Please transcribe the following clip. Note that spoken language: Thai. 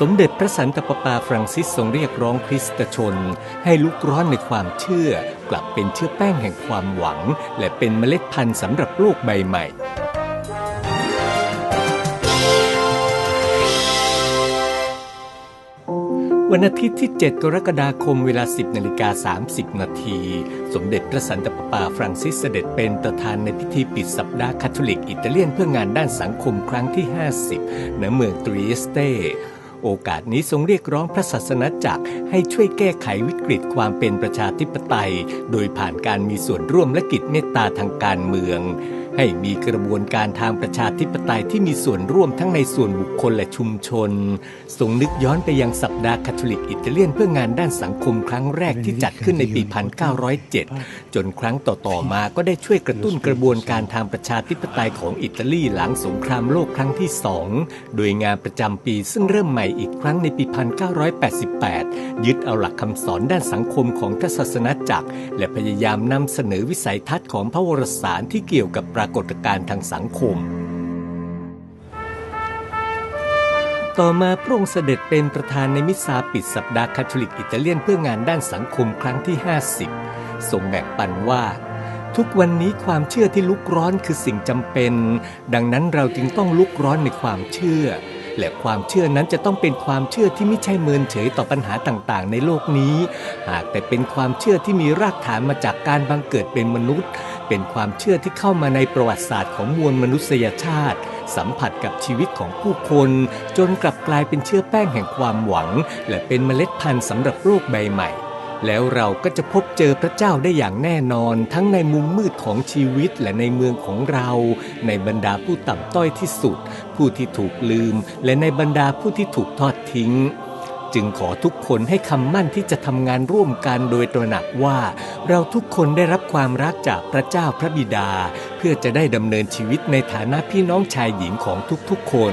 สมเด็จพระสันตะปาปาฟรังซิสทรงเรียกร้องคริสตชน ให้ลุกร้อนในความเชื่อ กลับเป็นเชื้อแป้งแห่งความหวัง และเป็นเมล็ดพันธุ์สำหรับโลกใบใหม่วันอาทิตย์ที่ 7 กรกฎาคมเวลา 10นาฬิกา30 นาที สมเด็จพระสันตะปาปาฟรังซิสเสด็จเป็นประธานในพิธีปิดสัปดาห์คาทอลิกอิตาเลียนเพื่องานด้านสังคมครั้งที่ 50 ณ เมืองตรีเอสเต โอกาสนี้ทรงเรียกร้องพระศาสนาจักรให้ช่วยแก้ไขวิกฤตความเป็นประชาธิปไตย โดยผ่านการมีส่วนร่วมและกิจเมตตาทางการเมือง ให้มีกระบวนการทางประชาธิปไตยที่มีส่วนร่วมทั้งในส่วนบุคคลและชุมชนทรงนึกย้อนไปยังสัปดาห์คาทอลิกอิตาเลียนเพื่องานด้านสังคมครั้งแรกที่จัดขึ้นในปี 1907 จนครั้งต่อๆมาก็ได้ช่วยกระตุ้นกระบวนการทางประชาธิปไตยของอิตาลีหลังสงครามโลกครั้งที่สองโดยงานประจำปีซึ่งเริ่มใหม่อีกครั้งในปี 1988 ยึดเอาหลักคำสอนด้านสังคมของพระศาสนาจักร และพยายามนำเสนอวิสัยทัศน์ของพระวรสารที่เกี่ยวกับปรากฏการณ์ทางสังคม ต่อมาพระองค์เสด็จเป็นประธานในมิสซาปิดสัปดาห์คาทอลิกอิตาเลียนเพื่องานด้านสังคมครั้งที่ 50ทรงแบ่งปันว่า ทุกวันนี้ความเชื่อที่ลุกร้อนคือสิ่งจำเป็น ดังนั้นเราจึงต้องลุกร้อนในความเชื่อและความเชื่อนั้นจะต้องเป็นความเชื่อที่ไม่ใช่เมินเฉยต่อปัญหาต่างๆ ในโลกนี้ หากแต่เป็นความเชื่อที่มีรากฐานมาจากการบังเกิดเป็นมนุษย์ เป็นความเชื่อที่เข้ามาในประวัติศาสตร์ของมวลมนุษยชาติ สัมผัสกับชีวิตของผู้คน จนกลับกลายเป็นเชื้อแป้งแห่งความหวัง และเป็นเมล็ดพันธุ์สำหรับโลกใบใหม่ แล้วเราก็จะพบเจอพระเจ้าได้อย่างแน่นอน ทั้งในมุมมืดของชีวิตและในเมืองของเรา ในบรรดาผู้ต่ำต้อยที่สุด ผู้ที่ถูกลืม และในบรรดาผู้ที่ถูกทอดทิ้ง จึงขอทุกคนให้คำมั่นที่จะทำงานร่วมกันโดยตระหนักว่า เราทุกคนได้รับความรักจากพระเจ้าพระบิดา เพื่อจะได้ดำเนินชีวิตในฐานะพี่น้องชายหญิงของทุกๆคน